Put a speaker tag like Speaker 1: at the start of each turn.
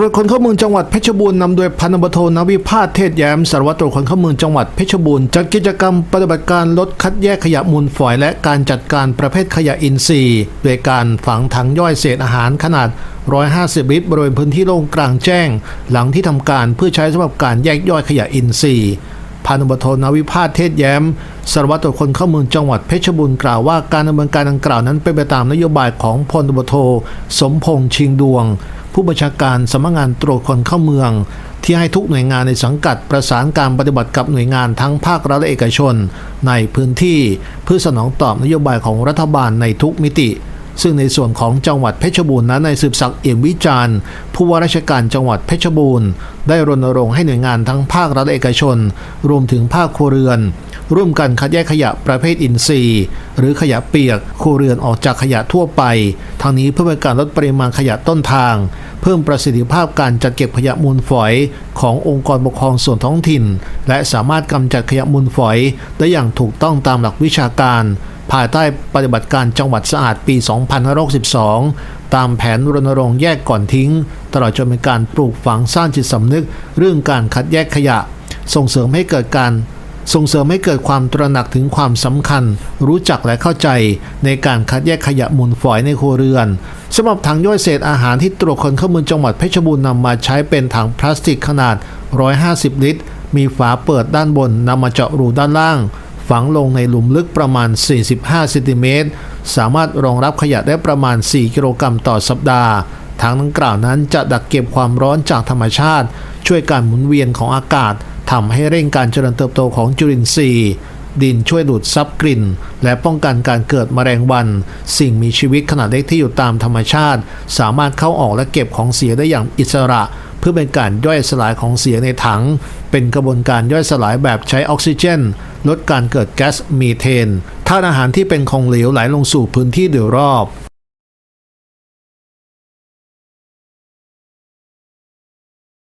Speaker 1: รวจคนเข้าเมืองจังหวัดเพชรบูรณ์นำโดยพันตำรวจโทนวิพาสเทศแย้มสารวัตรตรวจคนเข้าเมืองจังหวัดเพชรบูรณ์จัดกิจกรรมปฏิบัติการลดคัดแยกขยะมูลฝอย และการจัดการประเภทขยะอินทรีย์โดยการฝังถังย่อยเศษอาหารขนาด 150 ลิตรบริเวณพื้นที่โล่งกลางแจ้ง หลังที่ทำการเพื่อใช้สำหรับการแยกย่อยขยะอินทรีย์พันตำรวจโทนวิพาสเทศแย้มสารวัตรตรวจคนเข้าเมืองจังหวัดเพชรบูรณ์กล่าวว่าการดำเนินการดังกล่าวนั้นเป็นไปตามนโยบายของพลตำรวจโทสมพงษ์ชิงดวง ผู้บัญชาการสำนักงานตรวจคนเข้าเมือง ที่ให้ทุกหน่วยงานในสังกัดประสานการปฏิบัติกับหน่วยงานทั้งภาครัฐและเอกชน ในพื้นที่เพื่อสนองตอบนโยบายของรัฐบาลในทุกมิติ ซึ่งในส่วนของจังหวัดเพชรบูรณ์นั้นในสืบศักดิ์เอี่ยมวิจารณ์ผู้ว่าราชการจังหวัดเพชรบูรณ์ ได้รณรงค์ให้หน่วยงานทั้งภาครัฐและเอกชน รวมถึงภาคครัวเรือน ร่วมกันคัดแยกขยะประเภทอินทรีย์ หรือขยะเปียกครัวเรือนออกจากขยะทั่วไป ทางนี้เพื่อเป็นการลดปริมาณขยะต้นทาง เพิ่มประสิทธิภาพการจัดเก็บขยะมูลฝอย ขององค์กรปกครองส่วนท้องถิ่น และสามารถกำจัดขยะมูลฝอย ได้อย่างถูกต้องตามหลักวิชาการ ภายใต้ปฏิบัติการจังหวัดสะอาดปี 2562 ตามแผนรณรงค์แยกก่อนทิ้ง ตลอดจนเป็นการปลูกฝังสร้างจิตสำนึก เรื่องการคัดแยกขยะ ส่งเสริมให้เกิดการส่งเสริมให้เกิดความตระหนักถึงความสำคัญ รู้จักและเข้าใจในการคัดแยกขยะมูลฝอยในครัวเรือนสำหรับถังย่อยเศษอาหารที่ตรวจคนเข้าเมืองจังหวัดเพชรบูรณ์นำมาใช้เป็นถังพลาสติกขนาด 150 ลิตร มีฝาเปิดด้านบนนำมาเจาะรูด้านล่าง ฝังลงในหลุมลึกประมาณ 45เซนติเมตรสามารถรองรับขยะได้ประมาณ 4 กิโลกรัมต่อสัปดาห์ทางดังกล่าวนั้นจะดักเก็บความร้อนจากธรรมชาติ ช่วยการหมุนเวียนของอากาศทำให้เร่งการเจริญเติบโตของจุลินทรีย์ดินช่วยดูดซับกลิ่น และป้องกันการเกิดแมลงวัน สิ่งมีชีวิตขนาดเล็กที่อยู่ตามธรรมชาติ สามารถเข้าออกและเก็บของเสียได้อย่างอิสระ เพื่อเป็นการย่อยสลายของเสียในถัง เป็นกระบวนการย่อยสลายแบบใช้ออกซิเจน ลดการเกิดแก๊สมีเทนธาตุอาหารที่เป็นของเหลวไหลลงสู่พื้นที่โดยรอบ